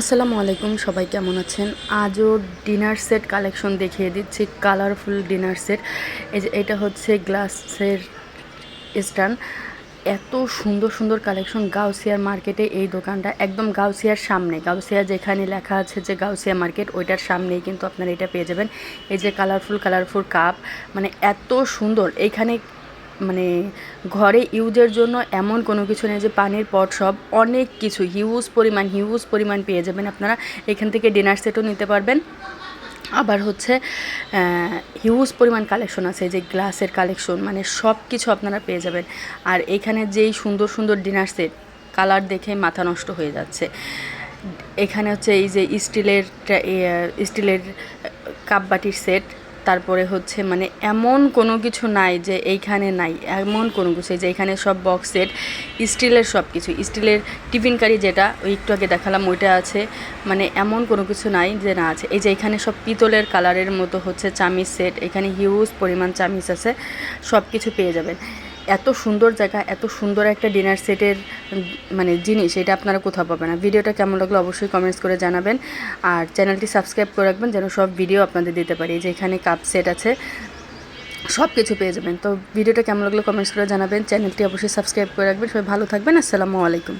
আসসালামু আলাইকুম, সবাই কেমন আছেন? আজও ডিনার সেট কালেকশন দেখিয়ে দিচ্ছি কালারফুল ডিনার সেট এই যে এটা হচ্ছে গ্লাসের স্ট্যান্ড এত সুন্দর সুন্দর কালেকশন গাউসিয়ার মার্কেটে এই দোকানটা, একদম গাউসিয়ার সামনে। গাউসিয়া যেখানে লেখা আছে যে গাউসিয়া মার্কেট, ওইটার সামনেই কিন্তু আপনারা এটা পেয়ে যাবেন। এই যে কালারফুল কালারফুল কাপ মানে এত সুন্দর। এইখানে মানে ঘরে ইউজের জন্য এমন কোনো কিছু নেই যে পানির পট সব অনেক কিছু হিউজ পরিমাণ হিউজ পরিমাণ পেয়ে যাবেন। আপনারা এখান থেকে ডিনার সেটও নিতে পারবেন। আবার হচ্ছে হিউজ পরিমাণ কালেকশন আছে, যে গ্লাসের কালেকশন মানে সব কিছু আপনারা পেয়ে যাবেন। আর এখানে যেই সুন্দর সুন্দর ডিনার সেট, কালার দেখে মাথা নষ্ট হয়ে যাচ্ছে। এখানে হচ্ছে এই যে স্টিলের স্টিলের কাপ বাটির সেট তারপরে হচ্ছে মানে এমন কোনো কিছু নাই যে এইখানে নাই, এমন কোনো কিছু যে এখানে সব বক্স সেট স্টিলের সব কিছু, স্টিলের টিফিন কারি যেটা ওই একটু আগে দেখালাম ওইটা আছে মানে এমন কোনো কিছু নাই যে না আছে। এই যে এখানে সব পিতলের কালারের মতো হচ্ছে চামিচ সেট এখানে হিউজ পরিমাণ চামিচ আছে সব কিছু পেয়ে যাবেন। এত সুন্দর জায়গা, এত সুন্দর একটা ডিনার সেটের মানে জিনিস, এটা আপনারা কোথাও পাবেন না। ভিডিওটা কেমন লাগল অবশ্যই কমেন্টস করে জানাবেন। আর চ্যানেলটি সাবস্ক্রাইব করে রাখবেন, যেন সব ভিডিও আপনাদের দিতে পারি। যে এখানে কাপ সেট আছে সব কিছু পেয়ে যাবেন। তো ভিডিওটা কেমন লাগল কমেন্টস করে জানাবেন। চ্যানেলটি অবশ্যই সাবস্ক্রাইব করে রাখবেন। সবাই ভালো থাকবেন। আসসালামু আলাইকুম।